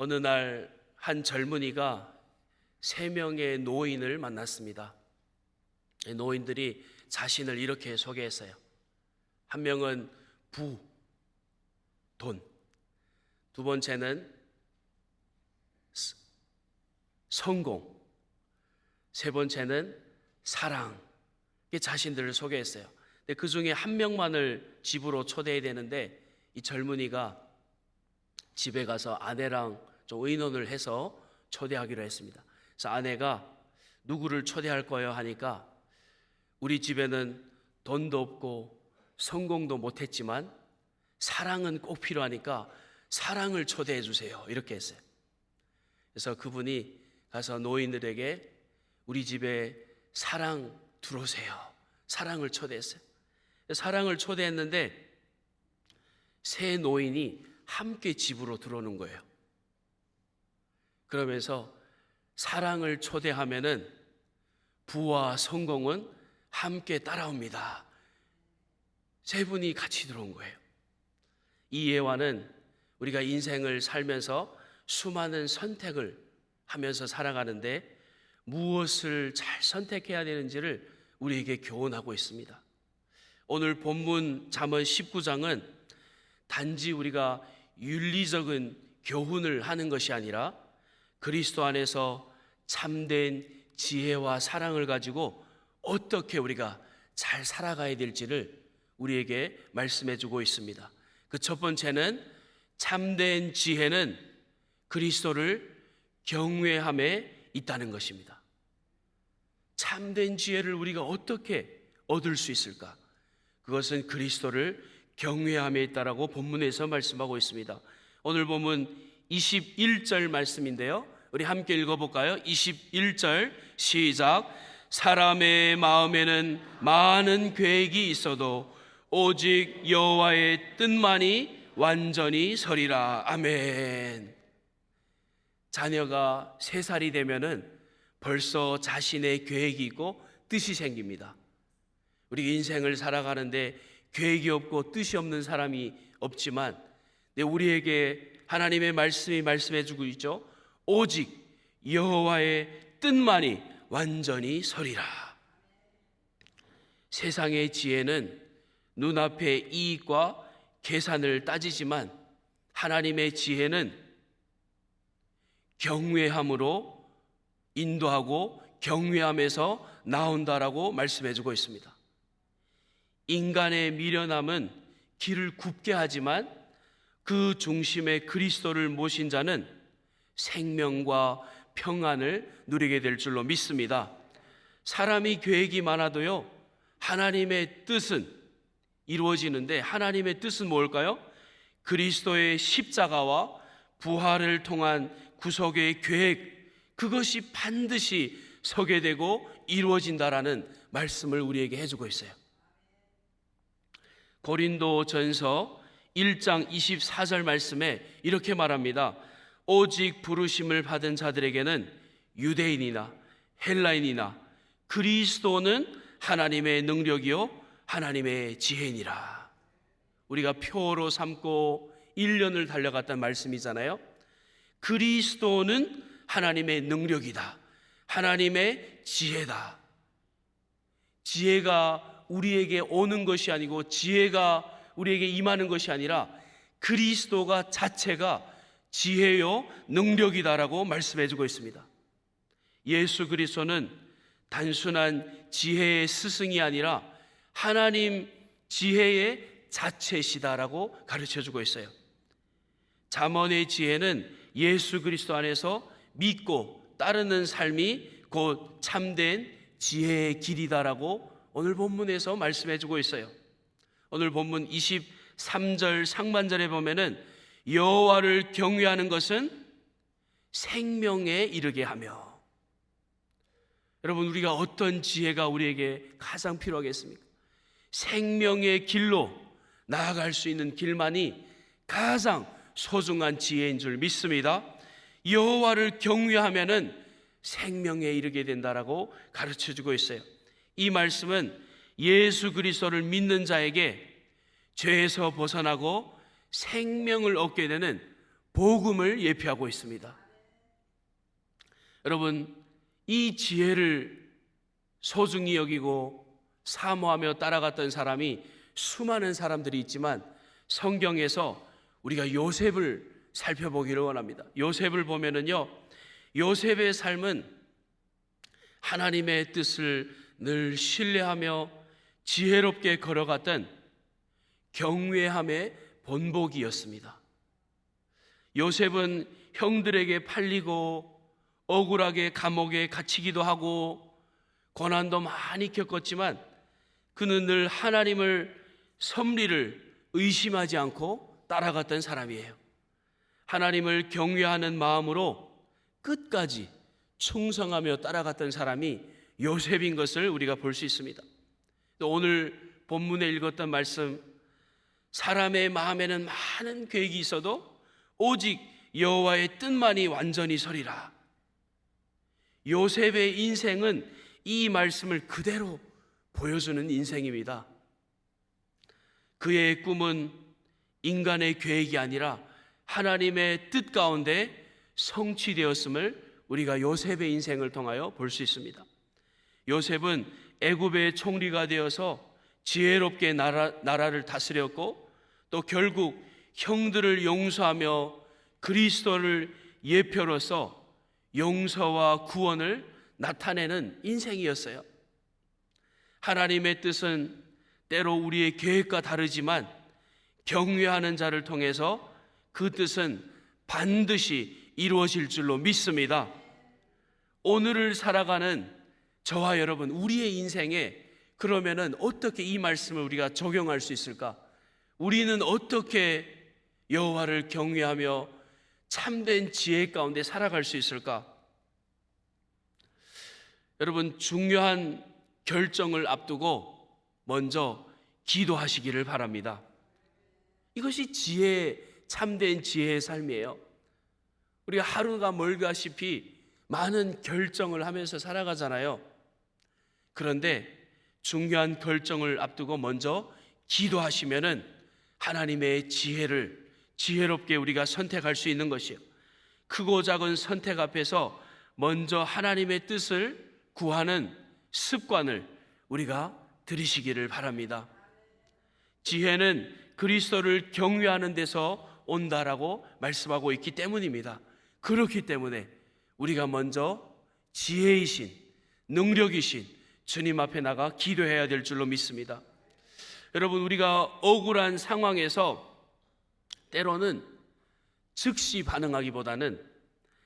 어느 날 한 젊은이가 세 명의 노인을 만났습니다. 이 노인들이 자신을 이렇게 소개했어요. 한 명은 부, 돈. 두 번째는 스- 성공. 세 번째는 사랑. 이게 자신들을 소개했어요. 근데 그 중에 한 명만을 집으로 초대해야 되는데 이 젊은이가 집에 가서 아내랑 좀 의논을 해서 초대하기로 했습니다. 그래서 아내가 누구를 초대할 거예요 하니까 우리 집에는 돈도 없고 성공도 못했지만 사랑은 꼭 필요하니까 사랑을 초대해 주세요. 이렇게 했어요. 그래서 그분이 가서 노인들에게 우리 집에 사랑 들어오세요. 사랑을 초대했어요. 사랑을 초대했는데 세 노인이 함께 집으로 들어오는 거예요. 그러면서 사랑을 초대하면은 부와 성공은 함께 따라옵니다. 세 분이 같이 들어온 거예요. 이 예화는 우리가 인생을 살면서 수많은 선택을 하면서 살아가는데 무엇을 잘 선택해야 되는지를 우리에게 교훈하고 있습니다. 오늘 본문 잠언 19장은 단지 우리가 윤리적인 교훈을 하는 것이 아니라 그리스도 안에서 참된 지혜와 사랑을 가지고 어떻게 우리가 잘 살아가야 될지를 우리에게 말씀해 주고 있습니다. 그 첫 번째는 참된 지혜는 그리스도를 경외함에 있다는 것입니다. 참된 지혜를 우리가 어떻게 얻을 수 있을까? 그것은 그리스도를 경외함에 있다라고 본문에서 말씀하고 있습니다. 오늘 본문 21절 말씀인데요. 우리 함께 읽어볼까요? 21절 시작. 사람의 마음에는 많은 계획이 있어도 오직 여호와의 뜻만이 완전히 서리라. 아멘. 자녀가 세 살이 되면은 벌써 자신의 계획이 있고 뜻이 생깁니다. 우리 인생을 살아가는데 계획이 없고 뜻이 없는 사람이 없지만 네, 우리에게 하나님의 말씀이 말씀해 주고 있죠. 오직 여호와의 뜻만이 완전히 서리라. 세상의 지혜는 눈앞의 이익과 계산을 따지지만 하나님의 지혜는 경외함으로 인도하고 경외함에서 나온다라고 말씀해 주고 있습니다. 인간의 미련함은 길을 굽게 하지만 그 중심에 그리스도를 모신 자는 생명과 평안을 누리게 될 줄로 믿습니다. 사람이 계획이 많아도요, 하나님의 뜻은 이루어지는데 하나님의 뜻은 뭘까요? 그리스도의 십자가와 부활을 통한 구속의 계획, 그것이 반드시 서게 되고 이루어진다라는 말씀을 우리에게 해주고 있어요. 고린도 전서 1장 24절 말씀에 이렇게 말합니다. 오직 부르심을 받은 자들에게는 유대인이나 헬라인이나 그리스도는 하나님의 능력이요 하나님의 지혜니라. 우리가 표로 삼고 1년을 달려갔단 말씀이잖아요. 그리스도는 하나님의 능력이다. 하나님의 지혜다. 지혜가 우리에게 오는 것이 아니고 지혜가 우리에게 임하는 것이 아니라 그리스도가 자체가 지혜요 능력이다라고 말씀해 주고 있습니다. 예수 그리스도는 단순한 지혜의 스승이 아니라 하나님 지혜의 자체시다라고 가르쳐 주고 있어요. 잠언의 지혜는 예수 그리스도 안에서 믿고 따르는 삶이 곧 참된 지혜의 길이다라고 오늘 본문에서 말씀해 주고 있어요. 오늘 본문 23절 상반절에 보면은 여호와를 경외하는 것은 생명에 이르게 하며 여러분 우리가 어떤 지혜가 우리에게 가장 필요하겠습니까? 생명의 길로 나아갈 수 있는 길만이 가장 소중한 지혜인 줄 믿습니다. 여호와를 경외하면은 생명에 이르게 된다라고 가르쳐 주고 있어요. 이 말씀은 예수 그리스도를 믿는 자에게 죄에서 벗어나고 생명을 얻게 되는 복음을 예표하고 있습니다. 여러분, 이 지혜를 소중히 여기고 사모하며 따라갔던 사람이 수많은 사람들이 있지만 성경에서 우리가 요셉을 살펴보기를 원합니다. 요셉을 보면은요, 요셉의 삶은 하나님의 뜻을 늘 신뢰하며 지혜롭게 걸어갔던 경외함의 본보기였습니다. 요셉은 형들에게 팔리고 억울하게 감옥에 갇히기도 하고 고난도 많이 겪었지만 그는 늘 하나님을 섭리를 의심하지 않고 따라갔던 사람이에요. 하나님을 경외하는 마음으로 끝까지 충성하며 따라갔던 사람이 요셉인 것을 우리가 볼 수 있습니다. 또 오늘 본문에 읽었던 말씀 사람의 마음에는 많은 계획이 있어도 오직 여호와의 뜻만이 완전히 서리라. 요셉의 인생은 이 말씀을 그대로 보여주는 인생입니다. 그의 꿈은 인간의 계획이 아니라 하나님의 뜻 가운데 성취되었음을 우리가 요셉의 인생을 통하여 볼 수 있습니다. 요셉은 애굽의 총리가 되어서 지혜롭게 나라, 나라를 다스렸고 또 결국 형들을 용서하며 그리스도를 예표로서 용서와 구원을 나타내는 인생이었어요. 하나님의 뜻은 때로 우리의 계획과 다르지만 경외하는 자를 통해서 그 뜻은 반드시 이루어질 줄로 믿습니다. 오늘을 살아가는 저와 여러분, 우리의 인생에 그러면은 어떻게 이 말씀을 우리가 적용할 수 있을까? 우리는 어떻게 여호와를 경외하며 참된 지혜 가운데 살아갈 수 있을까? 여러분, 중요한 결정을 앞두고 먼저 기도하시기를 바랍니다. 이것이 지혜, 참된 지혜의 삶이에요. 우리가 하루가 멀다시피 많은 결정을 하면서 살아가잖아요. 그런데 중요한 결정을 앞두고 먼저 기도하시면은 하나님의 지혜를 지혜롭게 우리가 선택할 수 있는 것이요. 크고 작은 선택 앞에서 먼저 하나님의 뜻을 구하는 습관을 우리가 들이시기를 바랍니다. 지혜는 그리스도를 경외하는 데서 온다라고 말씀하고 있기 때문입니다. 그렇기 때문에 우리가 먼저 지혜이신 능력이신 주님 앞에 나가 기도해야 될 줄로 믿습니다. 여러분 우리가 억울한 상황에서 때로는 즉시 반응하기보다는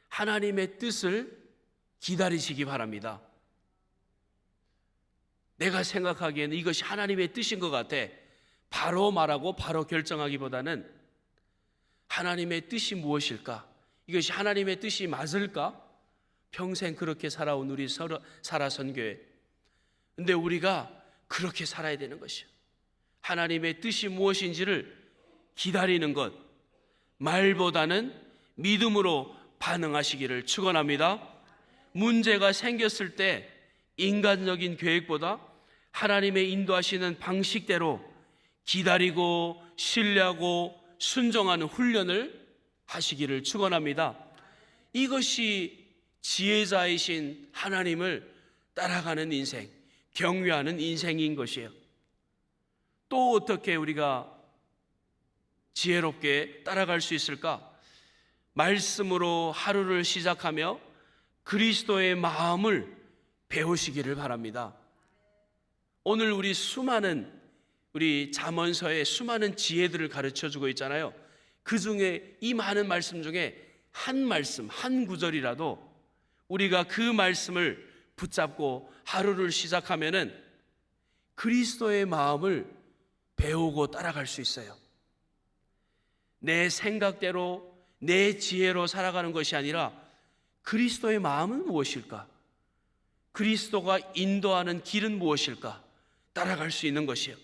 하나님의 뜻을 기다리시기 바랍니다. 내가 생각하기에는 이것이 하나님의 뜻인 것 같아. 바로 말하고 바로 결정하기보다는 하나님의 뜻이 무엇일까? 이것이 하나님의 뜻이 맞을까? 평생 그렇게 살아온 우리 살아 선 교회. 근데 우리가 그렇게 살아야 되는 것이요. 하나님의 뜻이 무엇인지를 기다리는 것, 말보다는 믿음으로 반응하시기를 축원합니다. 문제가 생겼을 때 인간적인 계획보다 하나님의 인도하시는 방식대로 기다리고 신뢰하고 순종하는 훈련을 하시기를 축원합니다. 이것이 지혜자이신 하나님을 따라가는 인생, 경외하는 인생인 것이에요. 또 어떻게 우리가 지혜롭게 따라갈 수 있을까? 말씀으로 하루를 시작하며 그리스도의 마음을 배우시기를 바랍니다. 오늘 우리 수많은 우리 잠언서에 수많은 지혜들을 가르쳐 주고 있잖아요. 그 중에 이 많은 말씀 중에 한 말씀, 한 구절이라도 우리가 그 말씀을 붙잡고 하루를 시작하면은 그리스도의 마음을 배우고 따라갈 수 있어요. 내 생각대로 내 지혜로 살아가는 것이 아니라 그리스도의 마음은 무엇일까? 그리스도가 인도하는 길은 무엇일까? 따라갈 수 있는 것이요.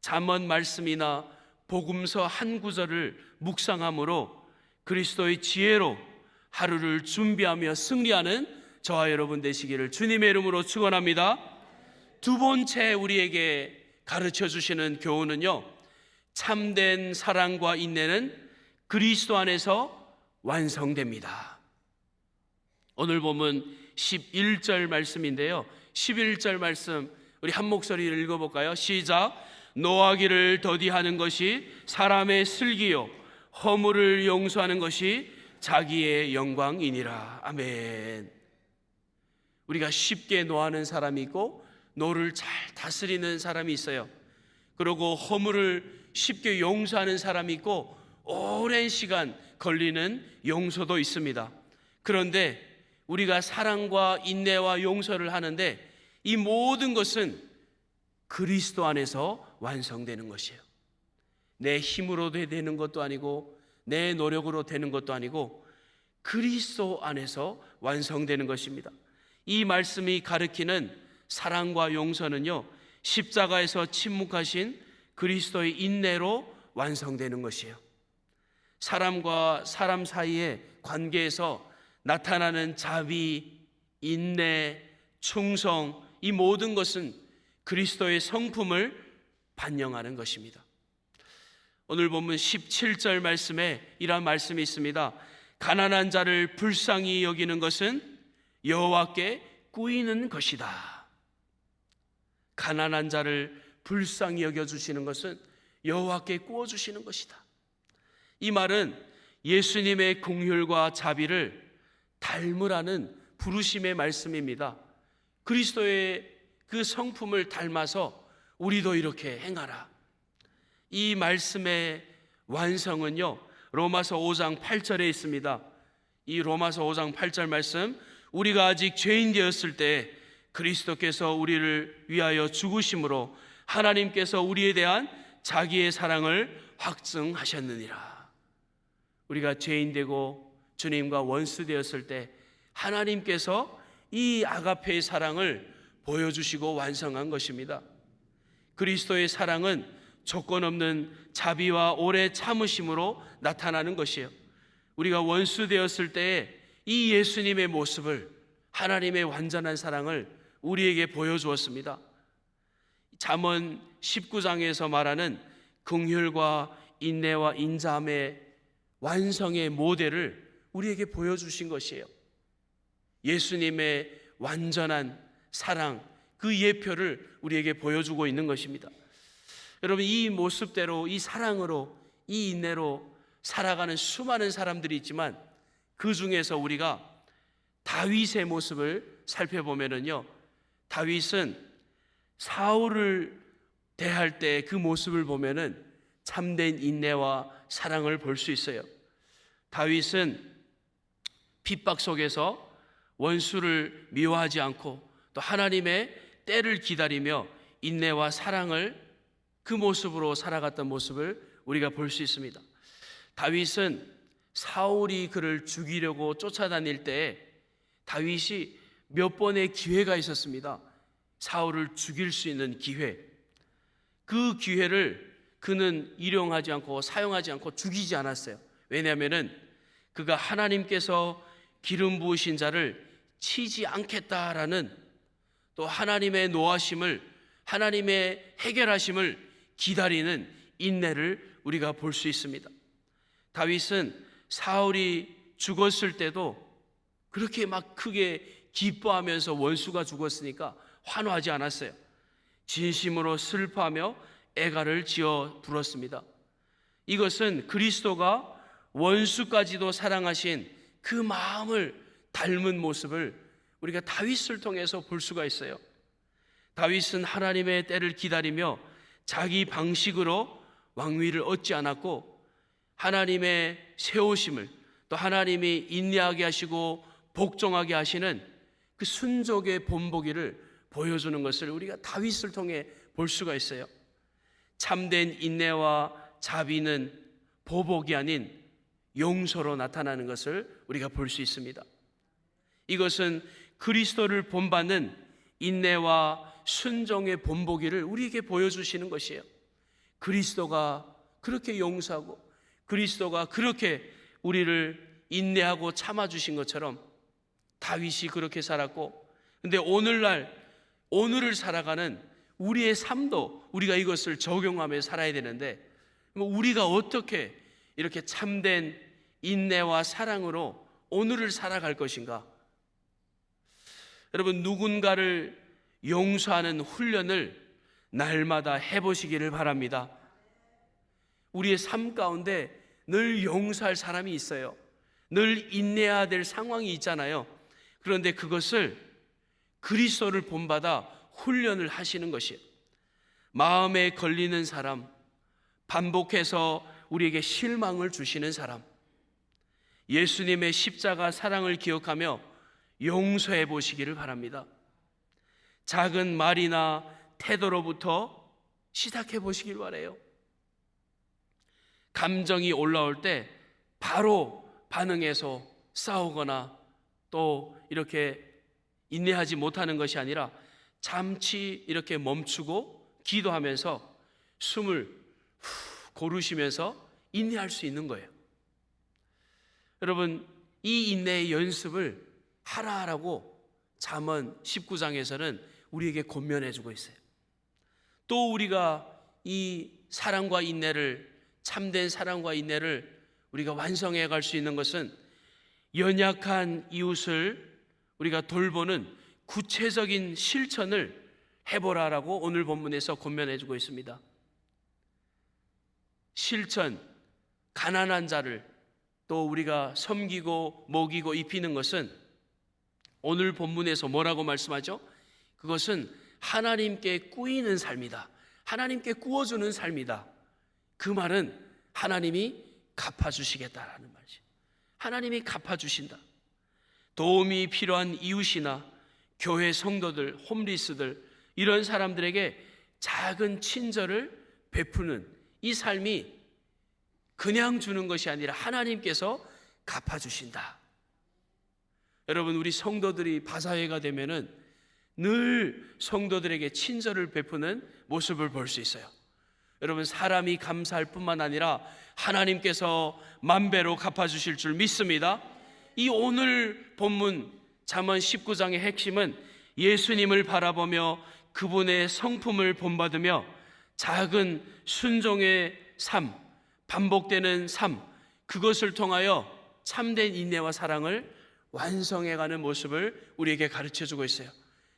잠언 말씀이나 복음서 한 구절을 묵상함으로 그리스도의 지혜로 하루를 준비하며 승리하는 저와 여러분 되시기를 주님의 이름으로 축원합니다. 두 번째 우리에게 가르쳐 주시는 교훈은요. 참된 사랑과 인내는 그리스도 안에서 완성됩니다. 오늘 보면 11절 말씀인데요. 11절 말씀 우리 한 목소리를 읽어 볼까요? 시작. 노하기를 더디하는 것이 사람의 슬기요 허물을 용서하는 것이 자기의 영광이니라. 아멘. 우리가 쉽게 노하는 사람이 있고 노를 잘 다스리는 사람이 있어요. 그리고 허물을 쉽게 용서하는 사람이 있고 오랜 시간 걸리는 용서도 있습니다. 그런데 우리가 사랑과 인내와 용서를 하는데 이 모든 것은 그리스도 안에서 완성되는 것이에요. 내 힘으로 되는 것도 아니고 내 노력으로 되는 것도 아니고 그리스도 안에서 완성되는 것입니다. 이 말씀이 가르치는 사랑과 용서는요, 십자가에서 침묵하신 그리스도의 인내로 완성되는 것이에요. 사람과 사람 사이의 관계에서 나타나는 자비, 인내, 충성, 이 모든 것은 그리스도의 성품을 반영하는 것입니다. 오늘 보면 17절 말씀에 이러한 말씀이 있습니다. 가난한 자를 불쌍히 여기는 것은 여호와께 꾸이는 것이다. 가난한 자를 불쌍히 여겨 주시는 것은 여호와께 꾸어 주시는 것이다. 이 말은 예수님의 공휼과 자비를 닮으라는 부르심의 말씀입니다. 그리스도의 그 성품을 닮아서 우리도 이렇게 행하라. 이 말씀의 완성은요, 로마서 5장 8절에 있습니다. 이 로마서 5장 8절 말씀, 우리가 아직 죄인 되었을 때 그리스도께서 우리를 위하여 죽으심으로 하나님께서 우리에 대한 자기의 사랑을 확증하셨느니라. 우리가 죄인 되고 주님과 원수 되었을 때 하나님께서 이 아가페의 사랑을 보여주시고 완성한 것입니다. 그리스도의 사랑은 조건 없는 자비와 오래 참으심으로 나타나는 것이에요. 우리가 원수 되었을 때에 이 예수님의 모습을 하나님의 완전한 사랑을 우리에게 보여주었습니다. 잠언 19장에서 말하는 긍휼과 인내와 인자함의 완성의 모델을 우리에게 보여주신 것이에요. 예수님의 완전한 사랑, 그 예표를 우리에게 보여주고 있는 것입니다. 여러분, 이 모습대로, 이 사랑으로, 이 인내로 살아가는 수많은 사람들이 있지만 그 중에서 우리가 다윗의 모습을 살펴보면은요, 다윗은 사울을 대할 때 그 모습을 보면은 참된 인내와 사랑을 볼 수 있어요. 다윗은 핍박 속에서 원수를 미워하지 않고 또 하나님의 때를 기다리며 인내와 사랑을 그 모습으로 살아갔던 모습을 우리가 볼 수 있습니다. 다윗은 사울이 그를 죽이려고 쫓아다닐 때 다윗이 몇 번의 기회가 있었습니다. 사울을 죽일 수 있는 기회. 그 기회를 그는 일용하지 않고 사용하지 않고 죽이지 않았어요. 왜냐하면은 그가 하나님께서 기름 부으신 자를 치지 않겠다라는 또 하나님의 노하심을 하나님의 해결하심을 기다리는 인내를 우리가 볼 수 있습니다. 다윗은 사울이 죽었을 때도 그렇게 막 크게 기뻐하면서 원수가 죽었으니까 환호하지 않았어요. 진심으로 슬퍼하며 애가를 지어 불었습니다. 이것은 그리스도가 원수까지도 사랑하신 그 마음을 닮은 모습을 우리가 다윗을 통해서 볼 수가 있어요. 다윗은 하나님의 때를 기다리며 자기 방식으로 왕위를 얻지 않았고 하나님의 세우심을 또 하나님이 인내하게 하시고 복종하게 하시는 그 순족의 본보기를 보여주는 것을 우리가 다윗을 통해 볼 수가 있어요. 참된 인내와 자비는 보복이 아닌 용서로 나타나는 것을 우리가 볼 수 있습니다. 이것은 그리스도를 본받는 인내와 순종의 본보기를 우리에게 보여주시는 것이에요. 그리스도가 그렇게 용서하고 그리스도가 그렇게 우리를 인내하고 참아주신 것처럼 다윗이 그렇게 살았고 근데 오늘날 오늘을 살아가는 우리의 삶도 우리가 이것을 적용하며 살아야 되는데 뭐 우리가 어떻게 이렇게 참된 인내와 사랑으로 오늘을 살아갈 것인가? 여러분 누군가를 용서하는 훈련을 날마다 해보시기를 바랍니다. 우리의 삶 가운데 늘 용서할 사람이 있어요. 늘 인내해야 될 상황이 있잖아요. 그런데 그것을 그리스도를 본받아 훈련을 하시는 것이에요. 마음에 걸리는 사람, 반복해서 우리에게 실망을 주시는 사람, 예수님의 십자가 사랑을 기억하며 용서해 보시기를 바랍니다. 작은 말이나 태도로부터 시작해 보시길 바래요. 감정이 올라올 때 바로 반응해서 싸우거나 또 이렇게 인내하지 못하는 것이 아니라 잠시 이렇게 멈추고 기도하면서 숨을 후 고르시면서 인내할 수 있는 거예요. 여러분, 이 인내의 연습을 하라라고 잠언 19장에서는 우리에게 권면해 주고 있어요. 또 우리가 이 사랑과 인내를 참된 사랑과 인내를 우리가 완성해 갈 수 있는 것은 연약한 이웃을 우리가 돌보는 구체적인 실천을 해보라라고 오늘 본문에서 권면해 주고 있습니다. 실천, 가난한 자를 또 우리가 섬기고 먹이고 입히는 것은 오늘 본문에서 뭐라고 말씀하죠? 그것은 하나님께 꾸이는 삶이다. 하나님께 꾸어주는 삶이다. 그 말은 하나님이 갚아주시겠다라는 말이죠. 하나님이 갚아주신다. 도움이 필요한 이웃이나 교회 성도들, 홈리스들, 이런 사람들에게 작은 친절을 베푸는 이 삶이 그냥 주는 것이 아니라 하나님께서 갚아주신다. 여러분, 우리 성도들이 바사회가 되면은 늘 성도들에게 친절을 베푸는 모습을 볼 수 있어요. 여러분, 사람이 감사할 뿐만 아니라 하나님께서 만배로 갚아 주실 줄 믿습니다. 이 오늘 본문 잠언 19장의 핵심은 예수님을 바라보며 그분의 성품을 본받으며 작은 순종의 삶, 반복되는 삶, 그것을 통하여 참된 인내와 사랑을 완성해가는 모습을 우리에게 가르쳐 주고 있어요.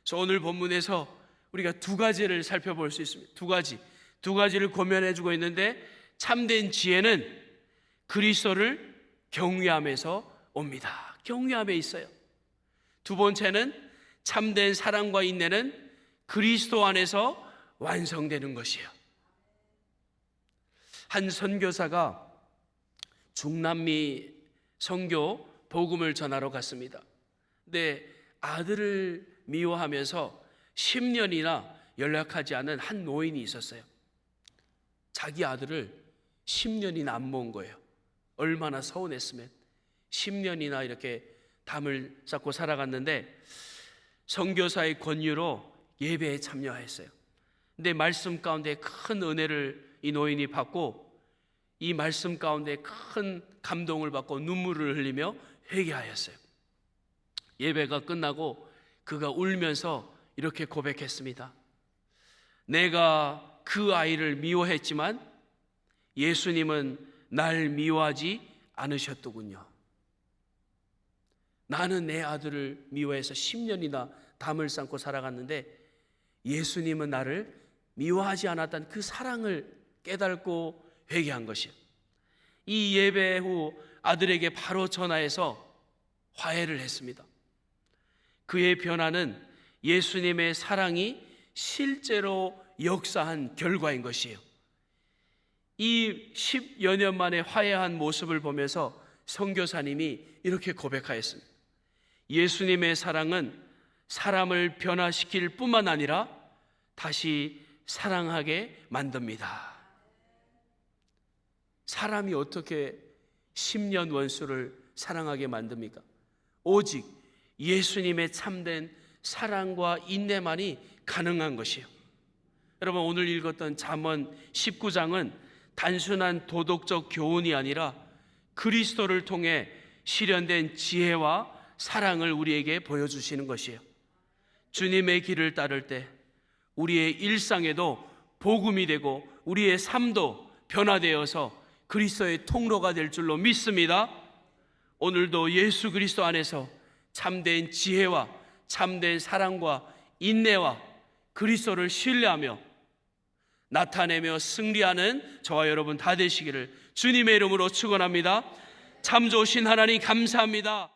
그래서 오늘 본문에서 우리가 두 가지를 살펴볼 수 있습니다. 두 가지. 두 가지를 고면해 주고 있는데 참된 지혜는 그리스도를 경외함에서 옵니다. 경외함에 있어요. 두 번째는 참된 사랑과 인내는 그리스도 안에서 완성되는 것이에요. 한 선교사가 중남미 선교 복음을 전하러 갔습니다. 근데 아들을 미워하면서 10년이나 연락하지 않은 한 노인이 있었어요. 자기 아들을 10년이나 안 모은 거예요. 얼마나 서운했으면 10년이나 이렇게 담을 쌓고 살아갔는데 선교사의 권유로 예배에 참여했어요. 근데 말씀 가운데 큰 은혜를 이 노인이 받고 이 말씀 가운데 큰 감동을 받고 눈물을 흘리며 회개하였어요. 예배가 끝나고 그가 울면서 이렇게 고백했습니다. 내가 그 아이를 미워했지만 예수님은 날 미워하지 않으셨더군요. 나는 내 아들을 미워해서 10년이나 담을 쌓고 살아갔는데 예수님은 나를 미워하지 않았다는 그 사랑을 깨닫고 회개한 것이요. 이 예배 후 아들에게 바로 전화해서 화해를 했습니다. 그의 변화는 예수님의 사랑이 실제로 역사한 결과인 것이에요. 이 10여 년 만에 화해한 모습을 보면서 선교사님이 이렇게 고백하였습니다. 예수님의 사랑은 사람을 변화시킬 뿐만 아니라 다시 사랑하게 만듭니다. 사람이 어떻게 10년 원수를 사랑하게 만듭니까? 오직 예수님의 참된 사랑과 인내만이 가능한 것이요. 여러분 오늘 읽었던 잠언 19장은 단순한 도덕적 교훈이 아니라 그리스도를 통해 실현된 지혜와 사랑을 우리에게 보여주시는 것이에요. 주님의 길을 따를 때 우리의 일상에도 복음이 되고 우리의 삶도 변화되어서 그리스도의 통로가 될 줄로 믿습니다. 오늘도 예수 그리스도 안에서 참된 지혜와 참된 사랑과 인내와 그리스도를 신뢰하며 나타내며 승리하는 저와 여러분 다 되시기를 주님의 이름으로 축원합니다. 참 좋으신 하나님 감사합니다.